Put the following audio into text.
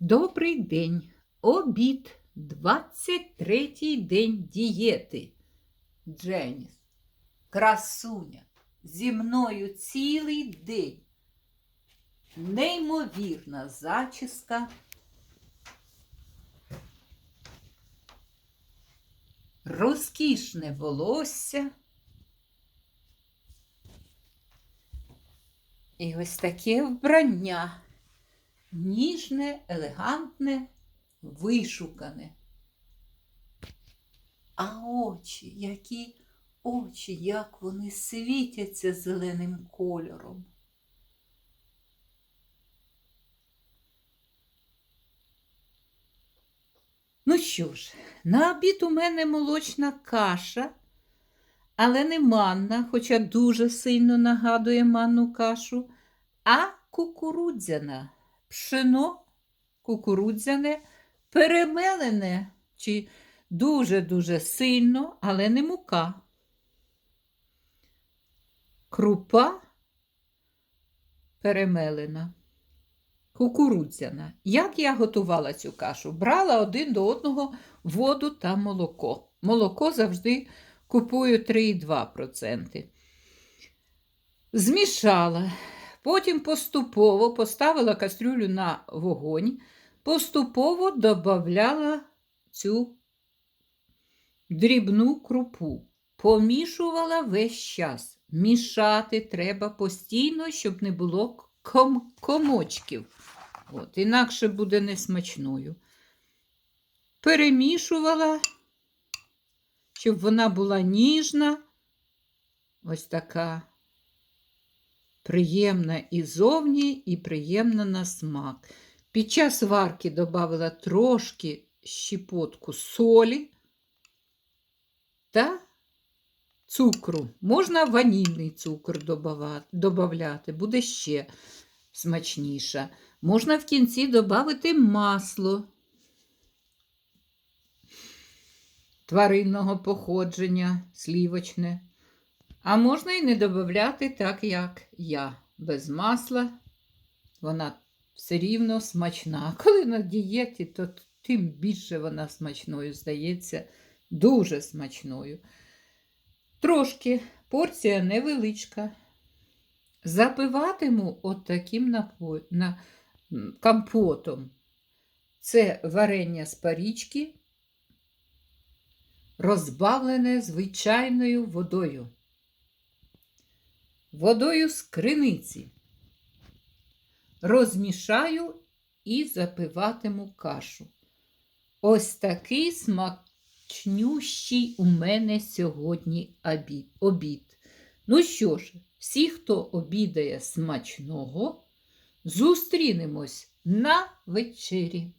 Добрий день. Обід. 23-й день дієти. Дженіс, красуня, зі мною цілий день. Неймовірна зачіска. Розкішне волосся. І ось таке вбрання. Ніжне, елегантне, вишукане. А очі, які очі, як вони світяться зеленим кольором. Ну що ж, на обід у мене молочна каша, але не манна, хоча дуже сильно нагадує манну кашу, а кукурудзяна пшено кукурудзяне, перемелене чи дуже-дуже сильно, але не мука. Крупа перемелена, кукурудзяна. Як я готувала цю кашу? Брала один до одного воду та молоко. Молоко завжди купую 3,2%. Змішала. Потім поступово поставила кастрюлю на вогонь, поступово додавала цю дрібну крупу, помішувала весь час. Мішати треба постійно, щоб не було ком комочків. От, Інакше буде несмачною. Перемішувала, щоб вона була ніжна, ось така приємна і зовні, і приємна на смак. Під час варки додала трошки щепотку солі та цукру. Можна ванільний цукор додати, буде ще смачніше. Можна в кінці додати масло тваринного походження, слівочне. А можна і не додати так, як я, без масла. Вона все рівно смачна. Коли на дієті, то тим більше вона смачною здається, дуже смачною. Трошки порція невеличка. Запиватиму от таким напо... на... компотом. Це варення з парічки, розбавлене звичайною водою водою з криниці. Розмішаю і запиватиму кашу. Ось такий смачнющий у мене сьогодні обід. Ну що ж, всі, хто обідає смачного, зустрінемось на вечері.